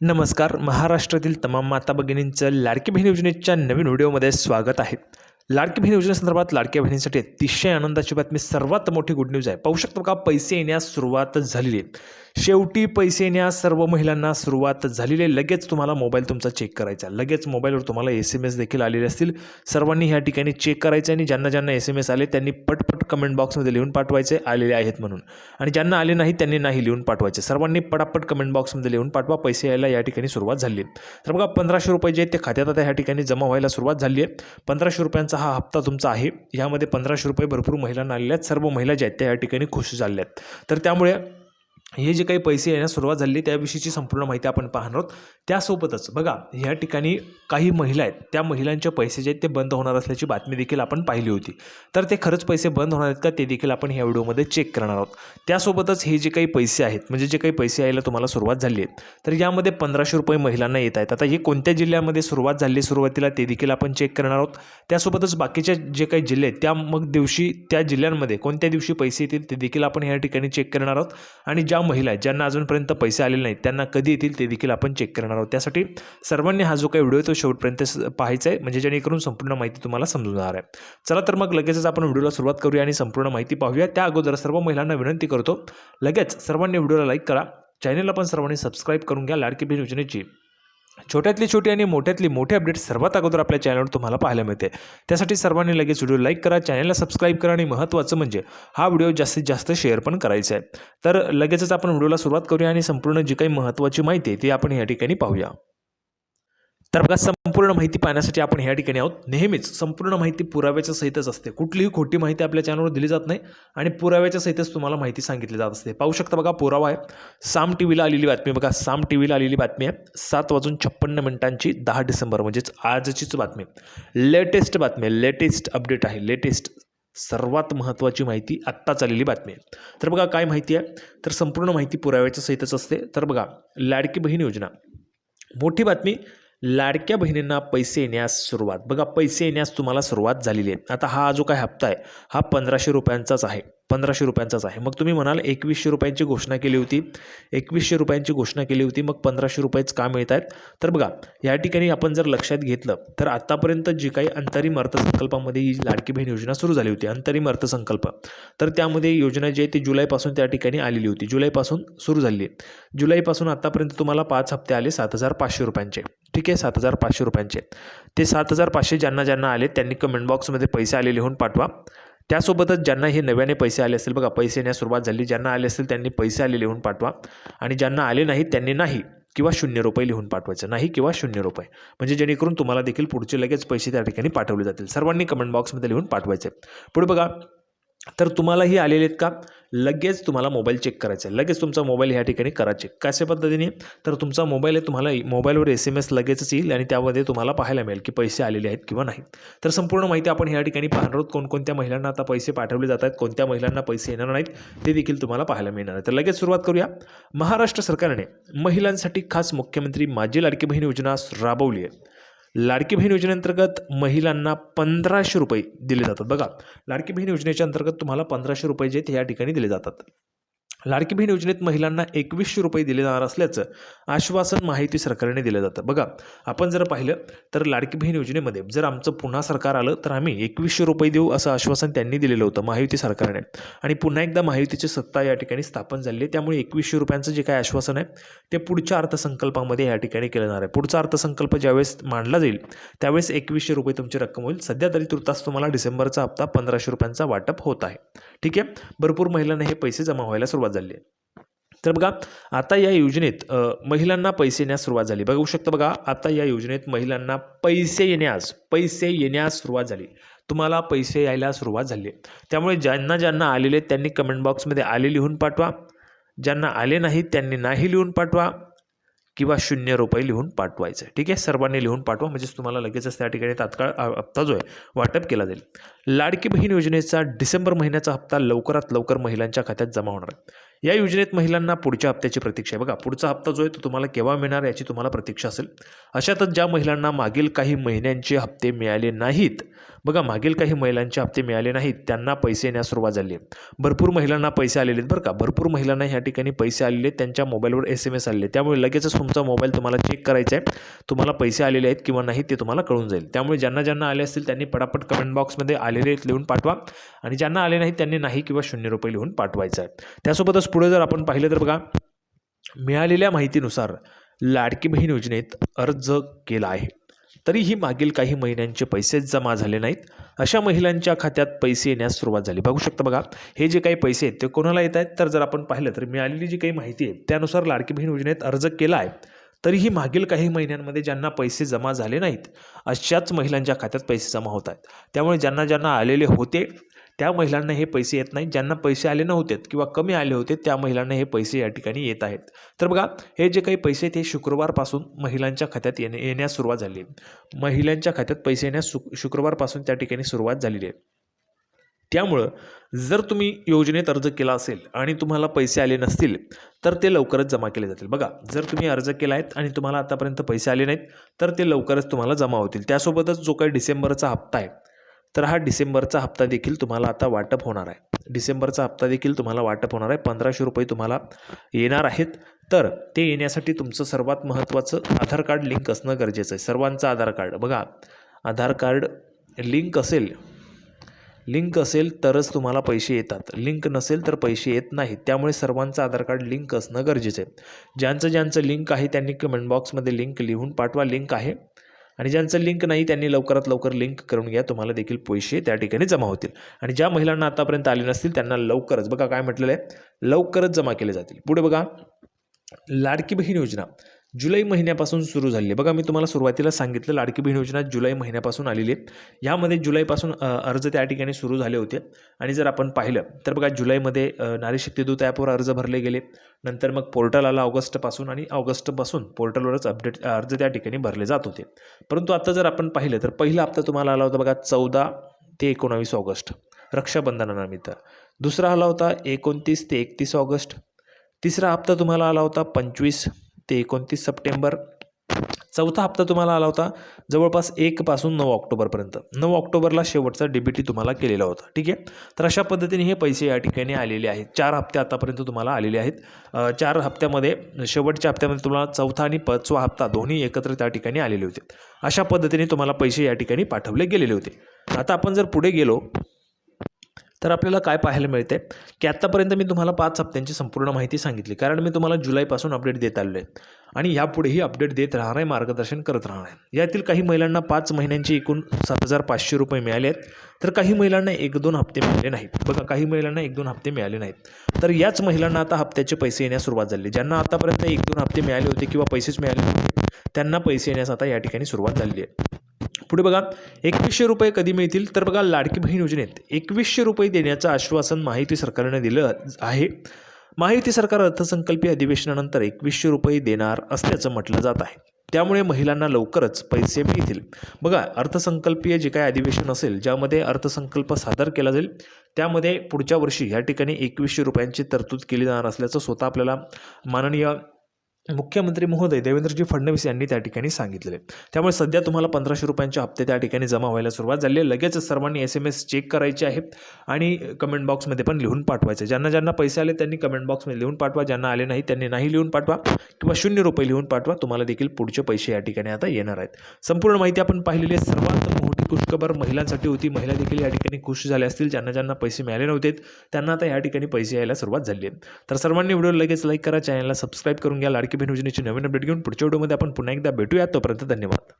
नमस्कार महाराष्ट्रातील तमाम माता भगिनींचं लाडकी बहीण योजनेच्या नवीन व्हिडिओमध्ये स्वागत आहे. लाडकी बहीण योजनेसंदर्भात लाडक्या बहिणींसाठी अतिशय आनंदाची बातमी. सर्वात मोठी गुड न्यूज आहे. पाहू शकतो का पैसे येण्यास सुरुवात झालेली आहे. शेवटी पैसे येण्यास सर्व महिलांना सुरुवात झालेली आहे. लगेच तुम्हाला मोबाईल तुमचा चेक करायचा लगेच मोबाईलवर तुम्हाला एस एम एस देखील आलेले असतील. सर्वांनी ह्या ठिकाणी चेक करायचं आणि ज्यांना ज्यांना एस एम एस आले त्यांनी पटपट कमेंट बॉक्समध्ये लिहून पाठवायचे. आलेले आहेत म्हणून. आणि ज्यांना आले नाही त्यांनी नाही लिहून पाठवायचे. सर्वांनी पटापट कमेंट बॉक्समध्ये लिहून पाठवा. पैसे यायला या ठिकाणी सुरुवात झाली आहे. तर बघा पंधराशे रुपये जे आहेत ते खात्यात आता ह्या ठिकाणी जमा व्हायला सुरुवात झाली आहे. पंधराशे रुपयांचा हा हप्ता तुमचा आहे. यामध्ये पंधराशे रुपये भरपूर महिलांना आलेल्या आहेत. सर्व महिला ज्या आहेत त्या या ठिकाणी खुश झालेल्या आहेत. तर त्यामुळे हे जे काही पैसे येण्यास सुरुवात झाली त्याविषयीची संपूर्ण माहिती आपण पाहणार आहोत. त्यासोबतच बघा ह्या ठिकाणी काही महिला आहेत. त्या महिलांचे पैसे जे आहेत ते बंद होणार असल्याची बातमी देखील आपण पाहिली होती. तर ते खरंच पैसे बंद होणार आहेत का ते देखील आपण ह्या व्हिडिओमध्ये चेक करणार आहोत. त्यासोबतच हे जे काही पैसे आहेत म्हणजे जे काही पैसे यायला तुम्हाला सुरुवात झाली आहे तर यामध्ये पंधराशे रुपये महिलांना येत आहेत. आता हे कोणत्या जिल्ह्यामध्ये सुरुवात झाली सुरुवातीला ते देखील आपण चेक करणार आहोत. त्यासोबतच बाकीच्या जे काही जिल्हे आहेत त्या मग दिवशी त्या जिल्ह्यांमध्ये कोणत्या दिवशी पैसे येतील ते देखील आपण ह्या ठिकाणी चेक करणार आहोत. आणि ज्या महिला आहेत ज्यांना अजूनपर्यंत पैसे आलेले नाहीत त्यांना कधी येतील ते देखील आपण चेक करणार आहोत. त्यासाठी सर्वांनी हा जो काही व्हिडिओ आहे तो शेवटपर्यंत स- पाहायचा आहे. म्हणजे जेणेकरून संपूर्ण माहिती तुम्हाला समजून जाणार आहे. चला तर मग लगेचच आपण व्हिडिओला सुरुवात करूया आणि संपूर्ण माहिती पाहूया. त्या अगोदर सर्व महिलांना विनंती करतो लगेच सर्वांनी व्हिडिओला लाईक करा. चॅनेलला पण सर्वांनी सबस्क्राईब करून घ्या. लाडकी बहीण योजनेची. छोट्यातली छोटी आणि मोठ्यातली मोठी अपडेट सर्वात अगोदर आपल्या चॅनलवर तुम्हाला पाहायला मिळते. त्यासाठी सर्वांनी लगेच व्हिडिओ लाईक करा चॅनलला सबस्क्राईब करा आणि महत्त्वाचं म्हणजे हा व्हिडिओ जास्तीत जास्त शेअर पण करायचा आहे. तर लगेचच आपण व्हिडिओला सुरुवात करूया आणि संपूर्ण जी काही महत्त्वाची माहिती आहे ती आपण या ठिकाणी पाहूया. तर बघा संपूर्ण माहिती पाहण्यासाठी आपण ह्या ठिकाणी आहोत. नेहमीच संपूर्ण माहिती पुराव्याच्या सहितच असते. कुठलीही खोटी माहिती आपल्या चॅनलवर दिली जात नाही आणि पुराव्याच्या सहितच तुम्हाला माहिती सांगितली जात असते. पाहू शकता बघा पुरावा आहे. साम टी व्हीला आलेली बातमी बघा. साम टी व्हीला आलेली बातमी आहे. सात वाजून छप्पन्न मिनिटांची दहा डिसेंबर म्हणजेच आजचीच बातमी. लेटेस्ट बातमी आहे. लेटेस्ट अपडेट आहे. लेटेस्ट सर्वात महत्त्वाची माहिती आत्ताच आलेली बातमी आहे. तर बघा काय माहिती आहे? तर संपूर्ण माहिती पुराव्याच्या सहितच असते. तर बघा लाडकी बहीण योजना. मोठी बातमी लाडक्या बहिणींना पैसे येण्यास सुरुवात. बघा पैसे येण्यास तुम्हाला सुरुवात झालेली आहे. आता हा जो काय हप्ता आहे हा पंधराशे रुपयांचाच आहे. पंधराशे रुपयांचाच आहे. मग तुम्ही म्हणाल एकवीसशे रुपयांची घोषणा केली होती. एकवीसशे रुपयांची घोषणा केली होती. मग पंधराशे रुपयेच का मिळत आहेत? तर बघा या ठिकाणी आपण जर लक्षात घेतलं तर आत्तापर्यंत जी काही अंतरिम अर्थसंकल्पामध्ये ही लाडकी बहीण योजना सुरू झाली होती. अंतरिम अर्थसंकल्प तर त्यामध्ये योजना जी आहे ती जुलैपासून त्या ठिकाणी आलेली होती. जुलैपासून सुरू झाली आहे. जुलैपासून आत्तापर्यंत तुम्हाला पाच हप्ते आले सात हजार पाचशे रुपयांचे. ठीक आहे सात हजार पाचशे रुपयांचे ते सात हजार पाचशे ज्यांना ज्यांना आले त्यांनी कमेंट बॉक्समध्ये पैसे आले लिहून पाठवा. त्यासोबतच ज्यांना हे नव्याने पैसे आले असतील बघा पैसे येण्यास सुरुवात झाली. ज्यांना आले असतील त्यांनी पैसे आले लिहून पाठवा. आणि ज्यांना आले नाही त्यांनी नाही किंवा शून्य रुपये लिहून पाठवायचं. नाही किंवा शून्य रुपये. म्हणजे जेणेकरून तुम्हाला देखील पुढचे लगेच पैसे त्या ठिकाणी पाठवले जातील. सर्वांनी कमेंट बॉक्समध्ये लिहून पाठवायचे. पुढे बघा तर तुम्हालाही आलेले आहेत का? लगेच तुम्हाला मोबाईल चेक करायचा आहे. लगेच तुमचा मोबाईल ह्या ठिकाणी करा चेक कशा पद्धतीने? तर तुमचा मोबाईल आहे तुम्हाला मोबाईलवर एस एम एस लगेचच येईल आणि त्यामध्ये तुम्हाला पाहायला मिळेल की पैसे आलेले आहेत किंवा नाही तर संपूर्ण माहिती आपण ह्या ठिकाणी पाहणार आहोत. कोणकोणत्या महिलांना आता पैसे पाठवले जात आहेत कोणत्या महिलांना पैसे येणार नाहीत ते देखील तुम्हाला पाहायला मिळणार आहे. तर लगेच सुरुवात करूया. महाराष्ट्र सरकारने महिलांसाठी खास मुख्यमंत्री माझी लाडकी बहीण योजना राबवली आहे. लाडकी बहीण योजनेअंतर्गत महिलांना पंधराशे रुपये दिले जातात. बघा लाडकी बहीण योजनेच्या अंतर्गत तुम्हाला पंधराशे रुपये जे आहेत या ठिकाणी दिले जातात. लाडकी बहीण योजनेत महिलांना एकवीसशे रुपये दिले जाणार असल्याचं आश्वासन माहिती सरकारने दिलं जातं. बघा आपण जर पाहिलं तर लाडकी बहीण योजनेमध्ये जर आमचं पुन्हा सरकार आलं तर आम्ही एकवीसशे रुपये देऊ असं आश्वासन त्यांनी दिलेलं होतं महायुती सरकारने. आणि पुन्हा एकदा महायुतीची सत्ता या ठिकाणी स्थापन झाली आहे. त्यामुळे एकवीसशे रुपयांचं जे काही आश्वासन आहे ते पुढच्या अर्थसंकल्पामध्ये या ठिकाणी केलं जाणार आहे. पुढचा अर्थसंकल्प ज्यावेळेस मांडला जाईल त्यावेळेस एकवीसशे रुपये तुमची रक्कम होईल. सध्या तरी तुर्तास तुम्हाला डिसेंबरचा हप्ता पंधराशे रुपयांचा वाटप होत आहे. ठीक आहे? भरपूर महिलांना हे पैसे जमा व्हायला सुरुवात झाली आहे. तर बघा आता या योजनेत महिलांना पैसे येण्यास सुरुवात झाली. बघू शकता बघा आता या योजनेत महिलांना पैसे येण्यास पैसे येण्यास सुरुवात झाली. तुम्हाला पैसे यायला सुरुवात झाली त्यामुळे ज्यांना ज्यांना आलेले त्यांनी कमेंट बॉक्समध्ये आले लिहून पाठवा. ज्यांना आले नाहीत त्यांनी नाही लिहून पाठवा. किंवा शून्य रुपये लिहून पाठवायचं. ठीक आहे? सर्वांनी लिहून पाठवा. म्हणजेच तुम्हाला लगेचच त्या ठिकाणी तात्काळ हप्ता जो आहे वाटप केला जाईल. लाडकी बहीण योजनेचा डिसेंबर महिन्याचा हप्ता लवकरात लवकर महिलांच्या खात्यात जमा होणार आहे. या योजनेत महिलांना पुढच्या हप्त्याची प्रतीक्षा आहे. बघा पुढचा हप्ता जो आहे तो तुम्हाला केव्हा मिळणार याची तुम्हाला प्रतीक्षा असेल. अशातच ज्या महिलांना मागील काही महिन्यांचे हप्ते मिळाले नाहीत बघा मागील काही महिलांचे हप्ते मिळाले नाहीत त्यांना पैसे येण्यास सुरुवात झाली. आहे भरपूर महिलांना पैसे आलेले आहेत बरं का. भरपूर महिलांना ह्या ठिकाणी पैसे आलेले आहेत त्यांच्या मोबाईलवर एस एम एस आलेले त्यामुळे लगेचच तुमचा मोबाईल तुम्हाला चेक करायचा आहे. तुम्हाला पैसे आलेले आहेत किंवा नाही ते तुम्हाला कळून जाईल. त्यामुळे ज्यांना ज्यांना आले असतील त्यांनी पटापट कमेंट बॉक्समध्ये आलेले आहेत लिहून पाठवा. आणि ज्यांना आले नाहीत त्यांनी नाही किंवा शून्य रुपये लिहून पाठवायचं आहे. त्यासोबतच पुढे जर आपण पाहिलं तर बघा मिळालेल्या माहितीनुसार लाडकी बहीण योजनेत अर्ज केला आहे. तरीही मागील काही महिन्यांचे पैसेच जमा झाले नाहीत. अशा महिलांच्या खात्यात पैसे येण्यास सुरुवात झाली. बघू शकता बघा हे जे काही पैसे आहेत ते कोणाला येत आहेत? तर जर आपण पाहिलं तर मिळालेली जी काही माहिती आहे त्यानुसार लाडकी बहीण योजनेत अर्ज केला आहे. तरीही मागील काही महिन्यांमध्ये ज्यांना पैसे जमा झाले नाहीत अशाच महिलांच्या खात्यात पैसे जमा होत आहेत. त्यामुळे ज्यांना ज्यांना आलेले होते त्या महिलांना हे पैसे येत नाहीत. ज्यांना पैसे आले नव्हते किंवा कमी आले होते त्या महिलांना हे पैसे या ठिकाणी येत आहेत. तर बघा हे जे काही पैसे आहेत हे शुक्रवारपासून महिलांच्या खात्यात येणे येण्यास सुरुवात झाली आहे. महिलांच्या खात्यात पैसे येण्यास शु शुक्रवारपासून त्या ठिकाणी सुरुवात झालेली आहे. त्यामुळं जर तुम्ही योजनेत अर्ज केला असेल आणि तुम्हाला पैसे आले नसतील तर ते लवकरच जमा केले जातील. बघा जर तुम्ही अर्ज केला आहेत आणि तुम्हाला आतापर्यंत पैसे आले नाहीत तर ते लवकरच तुम्हाला जमा होतील. त्यासोबतच जो काही डिसेंबरचा हप्ता आहे तर हा डिसेंबरचा हप्ता देखील तुम्हाला आता वाटप होणार आहे. डिसेंबरचा हप्ता देखील तुम्हाला वाटप होणार आहे. पंधराशे रुपये तुम्हाला येणार आहेत. तर ते येण्यासाठी तुमचं सर्वात महत्त्वाचं आधार कार्ड लिंक असणं गरजेचं आहे. सर्वांचं आधार कार्ड. बघा आधार कार्ड लिंक असेल लिंक असेल तरच तुम्हाला पैसे येतात. लिंक नसेल तर पैसे येत नाहीत. त्यामुळे सर्वांचं आधार कार्ड लिंक असणं गरजेचं आहे. ज्यांचं ज्यांचं लिंक आहे त्यांनी कमेंट बॉक्समध्ये लिंक लिहून पाठवा. लिंक आहे. आणि ज्यांचं लिंक नाही त्यांनी लवकरात लवकर लिंक करून घ्या. तुम्हाला देखील पैसे त्या ठिकाणी जमा होतील. आणि ज्या महिलांना आतापर्यंत आले नसतील त्यांना लवकरच बघा काय म्हटलेलं आहे लवकरच जमा केले जातील. पुढे बघा. लाडकी बहीण योजना. जुलै महिन्यापासून सुरू झालेली आहे. बघा मी तुम्हाला सुरुवातीला सांगितलं लाडकी बहीण योजना जुलै महिन्यापासून आलेली आहे. यामध्ये जुलैपासून अर्ज त्या ठिकाणी सुरू झाले होते. आणि जर आपण पाहिलं तर बघा जुलैमध्ये नारी शक्ती दूत ॲपवर अर्ज भरले गेले. नंतर मग पोर्टल आला ऑगस्टपासून आणि ऑगस्टपासून पोर्टलवरच अपडेट अर्ज त्या ठिकाणी भरले जात होते. परंतु आता जर आपण पाहिलं तर पहिला हप्ता तुम्हाला आला होता बघा चौदा ते एकोणावीस ऑगस्ट रक्षाबंधनानिमित्त. दुसरा आला होता एकोणतीस ते एकतीस ऑगस्ट. तिसरा हप्ता तुम्हाला आला होता पंचवीस ते एकोणतीस सप्टेंबर चौथा हप्ता तुम्हाला आला होता. जवळपास एकपासून नऊ ऑक्टोबरपर्यंत नऊ ऑक्टोबरला शेवटचा डीबीटी तुम्हाला केलेला होता. ठीक आहे? तर अशा पद्धतीने हे पैसे या ठिकाणी आलेले आहेत. चार हप्ते आतापर्यंत तुम्हाला आलेले आहेत. चार हप्त्यामध्ये शेवटच्या हप्त्यामध्ये तुम्हाला चौथा आणि पाचवा हप्ता दोन्ही एकत्र त्या ठिकाणी आलेले होते. अशा पद्धतीने तुम्हाला पैसे या ठिकाणी पाठवले गेलेले होते. आता आपण जर पुढे गेलो तर आपल्याला काय पाहायला मिळते की आत्तापर्यंत मी तुम्हाला पाच हप्त्यांची संपूर्ण माहिती सांगितली. कारण मी तुम्हाला जुलैपासून अपडेट देत आलेलो आहे आणि यापुढेही अपडेट देत राहणार आहे मार्गदर्शन करत राहणार आहे. यातील काही महिलांना पाच महिन्यांचे एकूण सात हजार पाचशे रुपये मिळाले आहेत. तर काही महिलांना एक दोन हप्ते मिळाले नाहीत. बघा काही महिलांना एक दोन हप्ते मिळाले नाहीत. तर याच महिलांना आता हप्त्याचे पैसे येण्यास सुरुवात झाली. ज्यांना आतापर्यंत एक दोन हप्ते मिळाले होते किंवा पैसेच मिळाले होते त्यांना पैसे येण्यास आता या ठिकाणी सुरुवात झालेली आहे. पुढे बघा एकवीसशे रुपये कधी मिळतील? तर बघा लाडकी बहीण योजनेत एकवीसशे रुपये देण्याचं आश्वासन माहिती सरकारने दिलं आहे. माहिती सरकार अर्थसंकल्पीय अधिवेशनानंतर एकवीसशे रुपये देणार असल्याचं म्हटलं जात आहे. त्यामुळे महिलांना लवकरच पैसे मिळतील. बघा अर्थसंकल्पीय जे काय अधिवेशन असेल ज्यामध्ये अर्थसंकल्प सादर केला जाईल त्यामध्ये पुढच्या वर्षी या ठिकाणी एकवीसशे रुपयांची तरतूद केली जाणार असल्याचं स्वतः आपल्याला माननीय मुख्यमंत्री महोदय देवेंद्रजी फडणवीस यांनी त्या ठिकाणी सांगितलेले. त्यामुळे सध्या तुम्हाला पंधराशे रुपयांचे हप्ते त्या ठिकाणी जमा व्हायला सुरुवात झाली आहे. लगेचच सर्वांनी एस एम एस चेक करायचे आहे आणि कमेंट बॉक्समध्ये पण लिहून पाठवायचे. ज्यांना ज्यांना पैसे आले त्यांनी कमेंट बॉक्समध्ये लिहून पाठवा. ज्यांना आले नाही त्यांनी नाही लिहून पाठवा. किंवा शून्य रुपये लिहून पाठवा. तुम्हाला देखील पुढचे पैसे या ठिकाणी आता येणार आहेत. संपूर्ण माहिती आपण पाहिलेली आहे. सर्वात खुशखबर महिलांसाठी होती. महिला देखील या ठिकाणी खुश झाल्या असतील. ज्यांना ज्यांना पैसे मिळाले नव्हते त्यांना आता या ठिकाणी पैसे यायला सुरुवात झाली आहे. तर सर्वांनी व्हिडिओ लगेच लाईक करा. चॅनलला सबस्क्राईब करून घ्या. लाडकी बहीण योजनेची नवीन अपडेट घेऊन पुढच्या व्हिडिओमध्ये आपण पुन्हा एकदा भेटूया तोपर्यंत धन्यवाद.